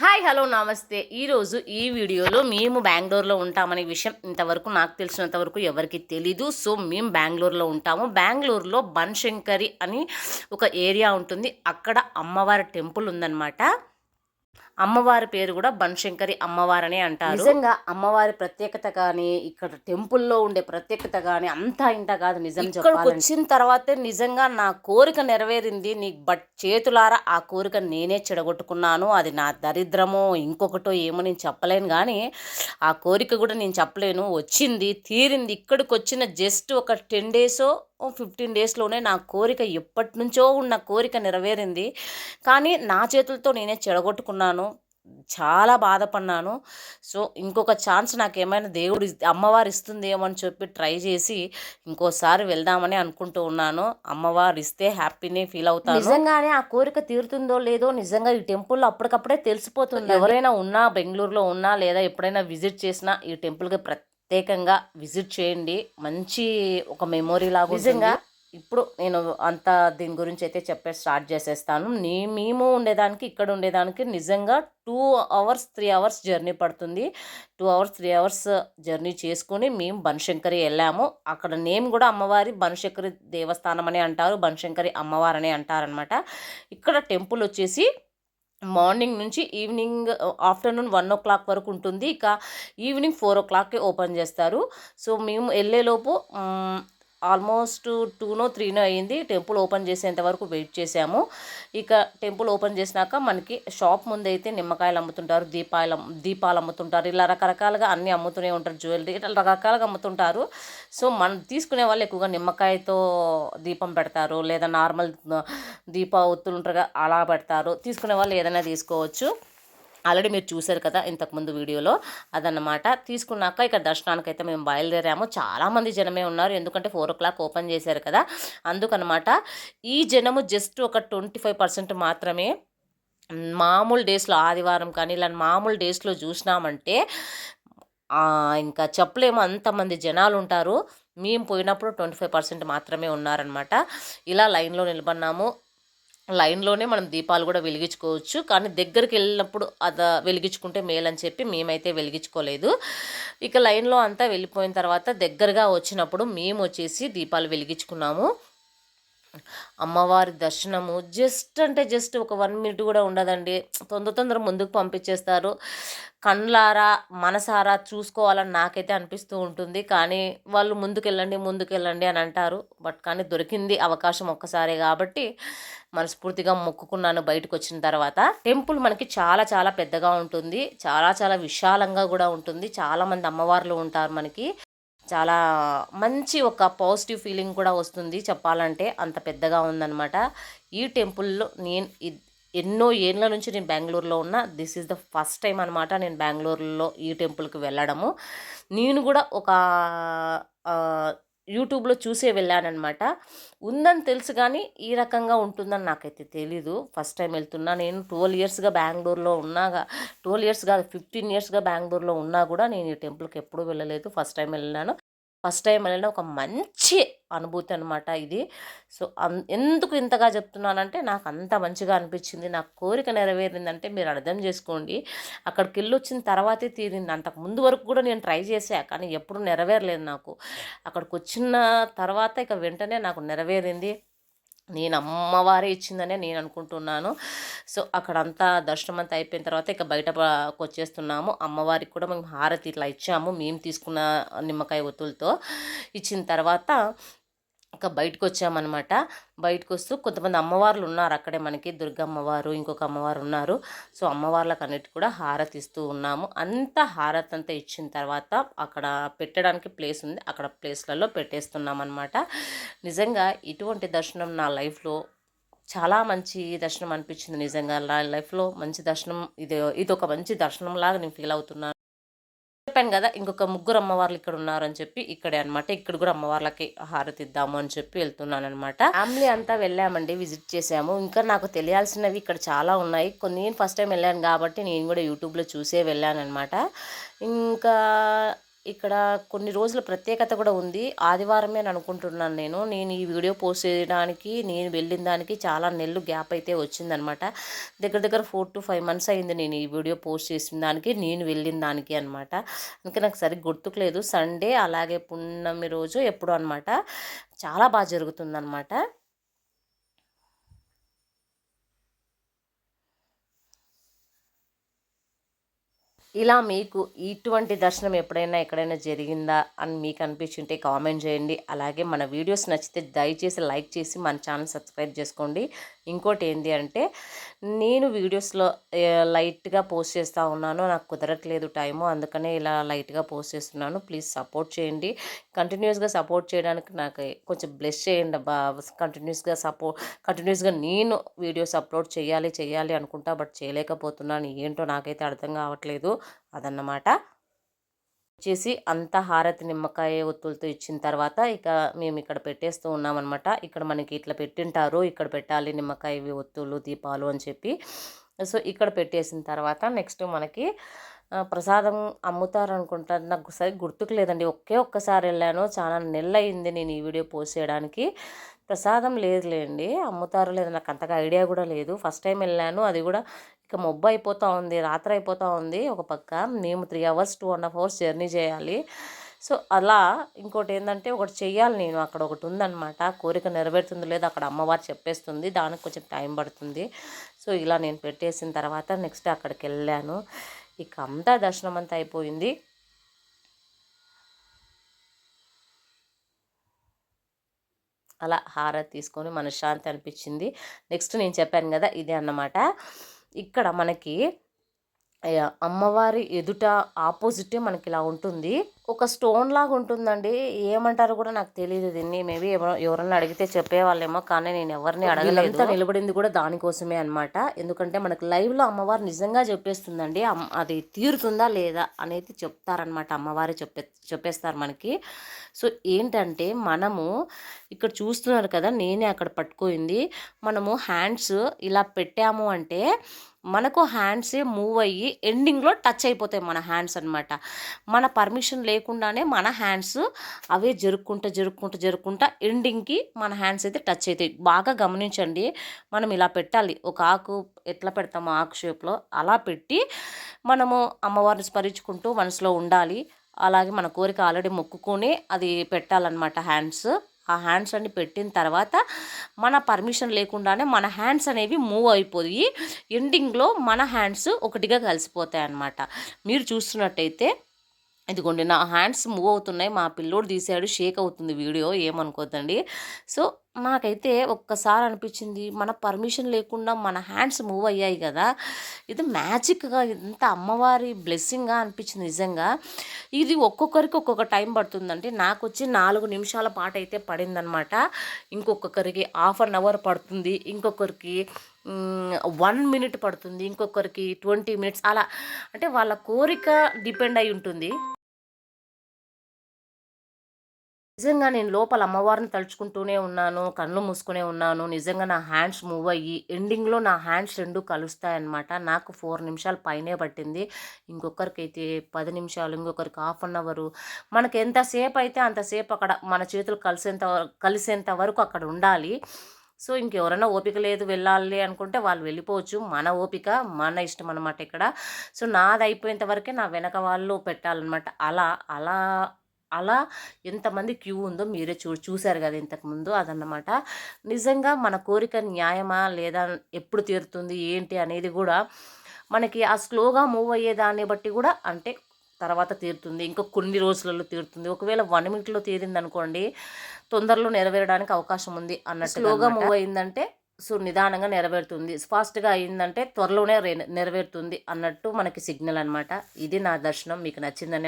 Hi hello నమస్తే. ఈరోజు ఈ వీడియోలో మేము బెంగళూరులో ఉంటామనే విషయం ఇంతవరకు నాకు తెలిసినంత వరకు ఎవరికి తెలీదు. సో మేము బెంగళూరులో ఉంటాము. బెంగళూరులో బన్శంకరి అని ఒక ఏరియా ఉంటుంది. అక్కడ అమ్మవారి టెంపుల్ ఉందన్నమాట. అమ్మవారి పేరు కూడా బన్శంకరి అమ్మవారనే అంటారు. నిజంగా అమ్మవారి ప్రత్యేకత కానీ ఇక్కడ టెంపుల్లో ఉండే ప్రత్యేకత కానీ అంతా ఇంత కాదు నిజం ఇక్కడికి వచ్చిన తర్వాతే నిజంగా నా కోరిక నెరవేరింది. నీ బట్ చేతులారా ఆ కోరిక నేనే చెడగొట్టుకున్నాను. అది నా దరిద్రమో ఇంకొకటో ఏమో నేను చెప్పలేను కానీ ఆ కోరిక కూడా నేను చెప్పలేను. వచ్చింది తీరింది ఇక్కడికి వచ్చిన జస్ట్ ఒక టెన్ డేసో ఫిఫ్టీన్ డేస్లోనే నా కోరిక ఎప్పటి నుంచో ఉన్న కోరిక నెరవేరింది. కానీ నా చేతులతో నేనే చెడగొట్టుకున్నాను. చాలా బాధపడినాను సో ఇంకొక ఛాన్స్ నాకు ఏమైనా దేవుడు అమ్మవారు ఇస్తుందేమో అని చెప్పి ట్రై చేసి ఇంకోసారి వెళ్దామని అనుకుంటూ ఉన్నాను. అమ్మవారు ఇస్తే హ్యాపీనే ఫీల్ అవుతాను. నిజంగానే ఆ కోరిక తీరుతుందో లేదో నిజంగా ఈ టెంపుల్లో అప్పటికప్పుడే తెలిసిపోతుంది. ఎవరైనా ఉన్నా బెంగళూరులో ఉన్నా లేదా ఎప్పుడైనా విజిట్ చేసినా ఈ టెంపుల్కి ప్రత్యేకంగా విజిట్ చేయండి. మంచి ఒక మెమొరీ లాగా నిజంగా ఇప్పుడు నేను అంత దీని గురించి అయితే చెప్పే స్టార్ట్ చేసేస్తాను. నీ మేము ఉండేదానికి ఇక్కడ ఉండేదానికి నిజంగా two hours three hours journey పడుతుంది. Two hours three hours journey చేసుకుని మేము బనశంకరి వెళ్ళాము. అక్కడ నేమ్ కూడా అమ్మవారి బనశంకరి దేవస్థానం అని అంటారు. బనశంకరి అమ్మవారు అని అంటారనమాట ఇక్కడ టెంపుల్ వచ్చేసి మార్నింగ్ నుంచి evening afternoon one o'clock వరకు ఉంటుంది. ఇక ఈవినింగ్ ఫోర్ ఓ క్లాక్కి ఓపెన్ చేస్తారు. సో మేము వెళ్ళేలోపు ఆల్మోస్ట్ టూనో త్రీనో అయింది. టెంపుల్ ఓపెన్ చేసేంత వరకు వెయిట్ చేసాము ఇక టెంపుల్ ఓపెన్ చేసినాక మనకి షాప్ ముందు అయితే నిమ్మకాయలు అమ్ముతుంటారు దీపాలు దీపాలు అమ్ముతుంటారు. ఇలా రకరకాలుగా అన్నీ అమ్ముతూనే ఉంటారు జ్యువెలరీ. ఇట్లా రకరకాలుగా అమ్ముతుంటారు. సో మనం తీసుకునే వాళ్ళు ఎక్కువగా నిమ్మకాయతో దీపం పెడతారు. లేదా నార్మల్ దీప ఒత్తులు ఉంటారు అలా పెడతారు. తీసుకునే వాళ్ళు ఏదైనా తీసుకోవచ్చు. ఆల్రెడీ మీరు చూశారు కదా ఇంతకుముందు వీడియోలో అదనమాట తీసుకున్నాక ఇక్కడ దర్శనానికి అయితే మేము బయలుదేరాము. చాలామంది జనమే ఉన్నారు. ఎందుకంటే ఫోర్ ఓ క్లాక్ ఓపెన్ చేశారు కదా. అందుకనమాట ఈ జనము జస్ట్ ఒక ట్వంటీ ఫైవ్ పర్సెంట్ మాత్రమే మామూలు డేస్లో ఆదివారం కానీ ఇలా మామూలు డేస్లో చూసినామంటే ఇంకా చెప్పలేము. అంతమంది జనాలు ఉంటారు. మేము పోయినప్పుడు ట్వంటీ ఫైవ్ పర్సెంట్ మాత్రమే ఉన్నారనమాట ఇలా లైన్లో నిలబడినాము. లైన్లోనే మనం దీపాలు కూడా వెలిగించుకోవచ్చు. కానీ దగ్గరికి వెళ్ళినప్పుడు అద వెలిగించుకుంటే మేలని చెప్పి మేమైతే వెలిగించుకోలేదు. ఇక లైన్లో అంతా వెళ్ళిపోయిన తర్వాత దగ్గరగా వచ్చినప్పుడు మేము వచ్చేసి దీపాలు వెలిగించుకున్నాము. అమ్మవారి దర్శనము జస్ట్ అంటే జస్ట్ ఒక వన్ మినిట్ కూడా ఉండదండి. తొందర తొందర ముందుకు పంపించేస్తారు. కళ్ళారా మనసారా చూసుకోవాలని నాకైతే అనిపిస్తూ ఉంటుంది. కానీ వాళ్ళు ముందుకెళ్ళండి ముందుకెళ్ళండి అని అంటారు. బట్ కానీ దొరికింది అవకాశం ఒక్కసారే కాబట్టి మనస్ఫూర్తిగా మొక్కుకున్నాను బయటకు వచ్చిన తర్వాత. టెంపుల్ మనకి చాలా చాలా పెద్దగా ఉంటుంది. చాలా చాలా విశాలంగా కూడా ఉంటుంది. చాలామంది అమ్మవార్లు ఉంటారు మనకి. చాలా మంచి ఒక పాజిటివ్ ఫీలింగ్ కూడా వస్తుంది చెప్పాలంటే. అంత పెద్దగా ఉందన్నమాట. ఈ టెంపుల్లో నేను ఎన్నో ఏళ్ళ నుంచి నేను బెంగళూరులో ఉన్నా. This is the first time అనమాట నేను బెంగళూరులో ఈ టెంపుల్కి వెళ్ళడము. నేను కూడా ఒక యూట్యూబ్లో చూసే వెళ్ళానమాట ఉందని తెలుసు కానీ ఈ రకంగా ఉంటుందని నాకైతే తెలీదు. ఫస్ట్ టైం వెళ్తున్నా నేను. ట్వెల్వ్ ఇయర్స్గా బెంగళూరులో ఉన్నాగా ట్వెల్వ్ ఇయర్స్ కాదు ఫిఫ్టీన్ ఇయర్స్గా బెంగళూరులో ఉన్నా కూడా నేను ఈ టెంపుల్కి ఎప్పుడూ వెళ్ళలేదు. ఫస్ట్ టైం వెళ్ళినాను. ఫస్ట్ టైం వెళ్ళిన ఒక మంచి అనుభూతి అనమాట ఇది. సో ఎందుకు ఇంతగా చెప్తున్నానంటే నాకు అంత మంచిగా అనిపించింది. నా కోరిక నెరవేరిందంటే మీరు అర్థం చేసుకోండి. అక్కడికి వెళ్ళి వచ్చిన తర్వాతే తీరింది. అంతకు ముందు వరకు కూడా నేను ట్రై చేసా కానీ ఎప్పుడు నెరవేరలేదు నాకు. అక్కడికి వచ్చిన తర్వాత ఇక వెంటనే నాకు నెరవేరింది. నేను అమ్మవారే ఇచ్చిందనే నేను అనుకుంటున్నాను సో అక్కడంతా దర్శనం అంతా అయిపోయిన తర్వాత ఇక బయటకు వచ్చేస్తున్నాము అమ్మవారికి కూడా మేము హారతి ఇట్లా ఇచ్చాము. మేము తీసుకున్న నిమ్మకాయ ఒత్తులతో. ఇచ్చిన తర్వాత ఇక బయటకు వచ్చామన్నమాట బయటకు వస్తూ కొంతమంది అమ్మవార్లు ఉన్నారు అక్కడే మనకి. దుర్గమ్మవారు ఇంకొక అమ్మవారు ఉన్నారు సో అమ్మవార్లకు అన్నిటి కూడా హారతి ఇస్తూ ఉన్నాము. అంత హారతి అంతా ఇచ్చిన తర్వాత అక్కడ పెట్టడానికి ప్లేస్ ఉంది. అక్కడ ప్లేస్లలో పెట్టేస్తున్నాం అనమాట నిజంగా ఇటువంటి దర్శనం నా లైఫ్లో చాలా మంచి దర్శనం అనిపించింది నిజంగా. నా లైఫ్లో మంచి దర్శనం ఇది ఇది ఒక మంచి దర్శనం లాగా నేను ఫీల్ అవుతున్నాను చెప్పాను కదా ఇంకొక ముగ్గురు అమ్మవార్లు ఇక్కడ ఉన్నారని చెప్పి ఇక్కడే అనమాట ఇక్కడ కూడా అమ్మవార్లకి హారతి ఇద్దాము అని చెప్పి వెళ్తున్నాను అనమాట ఫ్యామిలీ అంతా వెళ్ళామండి విజిట్ చేసాము ఇంకా నాకు తెలియాల్సినవి ఇక్కడ చాలా ఉన్నాయి. కొన్ని నేను ఫస్ట్ టైం వెళ్ళాను కాబట్టి నేను కూడా యూట్యూబ్లో చూసే వెళ్ళాను అనమాట ఇంకా ఇక్కడ కొన్ని రోజుల ప్రత్యేకత కూడా ఉంది. ఆదివారమే అని అనుకుంటున్నాను నేను. నేను ఈ వీడియో పోస్ట్ చేయడానికి నేను వెళ్ళిన దానికి చాలా నెలలు గ్యాప్ అయితే వచ్చిందనమాట. దగ్గర దగ్గర ఫోర్ టు ఫైవ్ మంత్స్ అయింది నేను ఈ వీడియో పోస్ట్ చేసిన దానికి నేను వెళ్ళిన దానికి అనమాట. అందుకే నాకు సరిగ్గా గుర్తుకులేదు. సండే అలాగే పున్నమి రోజు ఎప్పుడు అనమాట. చాలా బాగా జరుగుతుందనమాట. ఇలా మీకు ఇటువంటి దర్శనం ఎప్పుడైనా ఎక్కడైనా జరిగిందా అని మీకు అనిపించుంటే కామెంట్ చేయండి. అలాగే మన వీడియోస్ నచ్చితే దయచేసి లైక్ చేసి మన ఛానల్ సబ్స్క్రైబ్ చేసుకోండి. ఇంకోటి ఏంటి అంటే నేను వీడియోస్లో లైట్గా పోస్ట్ చేస్తూ ఉన్నాను. నాకు కుదరట్లేదు టైము. అందుకనే ఇలా లైట్గా పోస్ట్ చేస్తున్నాను. ప్లీజ్ సపోర్ట్ చేయండి. కంటిన్యూస్గా సపోర్ట్ చేయడానికి నాకు కొంచెం బ్లెస్ చేయండి బా కంటిన్యూస్గా సపోర్ట్ కంటిన్యూస్గా నేను వీడియోస్ అప్లోడ్ చేయాలి చేయాలి అనుకుంటా బట్ చేయలేకపోతున్నాను. ఏంటో నాకైతే అర్థం కావట్లేదు. అదన్నమాట. వచ్చేసి అంత హారతి నిమ్మకాయ ఒత్తులతో ఇచ్చిన తర్వాత ఇక మేము ఇక్కడ పెట్టేస్తూ ఉన్నామన్నమాట. ఇక్కడ మనకి ఇట్లా పెట్టింటారు ఇక్కడ పెట్టాలి నిమ్మకాయ ఒత్తులు దీపాలు అని చెప్పి. సో ఇక్కడ పెట్టేసిన తర్వాత నెక్స్ట్ మనకి ప్రసాదం అమ్ముతారు అనుకుంటా. నాకు సరి గుర్తుకు లేదండి. ఒకే ఒక్కసారి వెళ్ళాను. చాలా నెల అయింది నేను ఈ వీడియో పోస్ట్ చేయడానికి. ప్రసాదం లేదులేండి. అమ్ముతారు లేదు నాకు అంతగా ఐడియా కూడా లేదు. ఫస్ట్ టైం వెళ్ళాను. అది కూడా ఇక మొబ్బు అయిపోతూ ఉంది రాత్రి అయిపోతూ ఉంది. ఒక పక్క మేము three hours two and half hours journey చేయాలి. సో అలా ఇంకోటి ఏంటంటే ఒకటి చెయ్యాలి నేను. అక్కడ ఒకటి ఉందన్నమాట. కోరిక నెరవేరుతుంది లేదు. అక్కడ అమ్మవారు చెప్పేస్తుంది. దానికి కొంచెం టైం పడుతుంది. సో ఇలా నేను పెట్టేసిన తర్వాత నెక్స్ట్ అక్కడికి వెళ్ళాను. ఇక అంతా దర్శనం అంతా అయిపోయింది. అలా హారతి తీసుకొని మనశ్శాంతి అనిపించింది. నెక్స్ట్ నేను చెప్పాను కదా ఇదే అన్నమాట. ఇక్కడ మనకి అమ్మవారి ఎదుట ఆపోజిటే మనకి ఇలా ఉంటుంది. ఒక స్టోన్ లాగా ఉంటుందండి. ఏమంటారు కూడా నాకు తెలియదు దీన్ని. మేబీ ఎవరన్నా అడిగితే చెప్పేవాళ్ళేమో కానీ నేను ఎవరిని అడగలేదు నిలబడింది కూడా దానికోసమే అనమాట ఎందుకంటే మనకు లైవ్లో అమ్మవారు నిజంగా చెప్పేస్తుందండి. అది తీరుతుందా లేదా అనేది చెప్తారనమాట అమ్మవారి చెప్పే చెప్పేస్తారు మనకి. సో ఏంటంటే మనము ఇక్కడ చూస్తున్నారు కదా నేనే అక్కడ పట్టుకోయింది. మనము హ్యాండ్స్ ఇలా పెట్టాము అంటే మనకు హ్యాండ్సే మూవ్ అయ్యి ఎండింగ్లో టచ్ అయిపోతాయి మన హ్యాండ్స్ అనమాట మన పర్మిషన్ లేకుండానే మన హ్యాండ్స్ అవే జరుక్కుంటూ జరుక్కుంటూ జరుక్కుంటా ఎండింగ్కి మన హ్యాండ్స్ అయితే టచ్ అవుతాయి. బాగా గమనించండి. మనం ఇలా పెట్టాలి. ఒక ఆకు ఎట్లా పెడతామో ఆకు షేప్లో అలా పెట్టి మనము అమ్మవారిని స్మరించుకుంటూ మనసులో ఉండాలి. అలాగే మన కోరిక ఆల్రెడీ మొక్కుకొని అది పెట్టాలన్నమాట హ్యాండ్స్ ఆ హ్యాండ్స్ అన్ని పెట్టిన తర్వాత మన పర్మిషన్ లేకుండానే మన హ్యాండ్స్ అనేవి మూవ్ అయిపోయి ఎండింగ్లో మన హ్యాండ్స్ ఒకటిగా కలిసిపోతాయి అన్నమాట. మీరు చూస్తున్నట్టయితే ఇదిగోండి నా హ్యాండ్స్ మూవ్ అవుతున్నాయి మా పిల్లోడు తీసాడు షేక్ అవుతుంది వీడియో ఏమనుకోద్దండి. సో నాకైతే ఒక్కసారి అనిపించింది మన పర్మిషన్ లేకుండా మన హ్యాండ్స్ మూవ్ అయ్యాయి కదా ఇది మ్యాజిక్గా ఇంత అమ్మవారి బ్లెస్సింగ్గా అనిపించింది నిజంగా. ఇది ఒక్కొక్కరికి ఒక్కొక్క టైం పడుతుందండి. నాకు వచ్చి నాలుగు నిమిషాల పాటు అయితే పడిందనమాట. ఇంకొకరికి హాఫ్ అన్ అవర్ పడుతుంది ఇంకొకరికి వన్ మినిట్ పడుతుంది ఇంకొకరికి ట్వంటీ మినిట్స్ అలా. అంటే వాళ్ళ కోరిక డిపెండ్ అయి ఉంటుంది నిజంగా నేను లోపల అమ్మవారిని తలుచుకుంటూనే ఉన్నాను కళ్ళు మూసుకునే ఉన్నాను. నిజంగా నా హ్యాండ్స్ మూవ్ అయ్యి ఎండింగ్లో నా హ్యాండ్స్ రెండు కలుస్తాయన్నమాట. నాకు ఫోర్ నిమిషాలు పైనే పట్టింది. ఇంకొకరికైతే పది నిమిషాలు ఇంకొకరికి హాఫ్ అన్ అవరు. మనకి ఎంతసేపు అయితే అంతసేపు అక్కడ మన చేతులు కలిసేంత కలిసేంత వరకు అక్కడ ఉండాలి. సో ఇంకెవరైనా ఓపిక లేదు వెళ్ళాలి అనుకుంటే వాళ్ళు వెళ్ళిపోవచ్చు. మన ఓపిక మన ఇష్టం అనమాట ఇక్కడ. సో నాది అయిపోయేంత వరకే నా వెనక వాళ్ళు పెట్టాలన్నమాట. అలా అలా అలా ఎంతమంది క్యూ ఉందో మీరే చూ చూశారు కదా ఇంతకుముందు అదన్నమాట. నిజంగా మన కోరిక న్యాయమా లేదా ఎప్పుడు తీరుతుంది ఏంటి అనేది కూడా మనకి ఆ స్లోగా మూవ్ అయ్యేదాన్ని బట్టి కూడా అంటే తర్వాత తీరుతుంది. ఇంకా కొన్ని రోజులలో తీరుతుంది. ఒకవేళ వన్ మినిట్లో తీరింది అనుకోండి తొందరలో నెరవేరడానికి అవకాశం ఉంది అన్నట్టు స్లోగా మూవ్ అయిందంటే సో నిదానంగా నెరవేరుతుంది. ఫాస్ట్గా అయిందంటే త్వరలోనే నెరవేరుతుంది అన్నట్టు మనకి సిగ్నల్ అనమాట ఇది నా దర్శనం. మీకు నచ్చిందని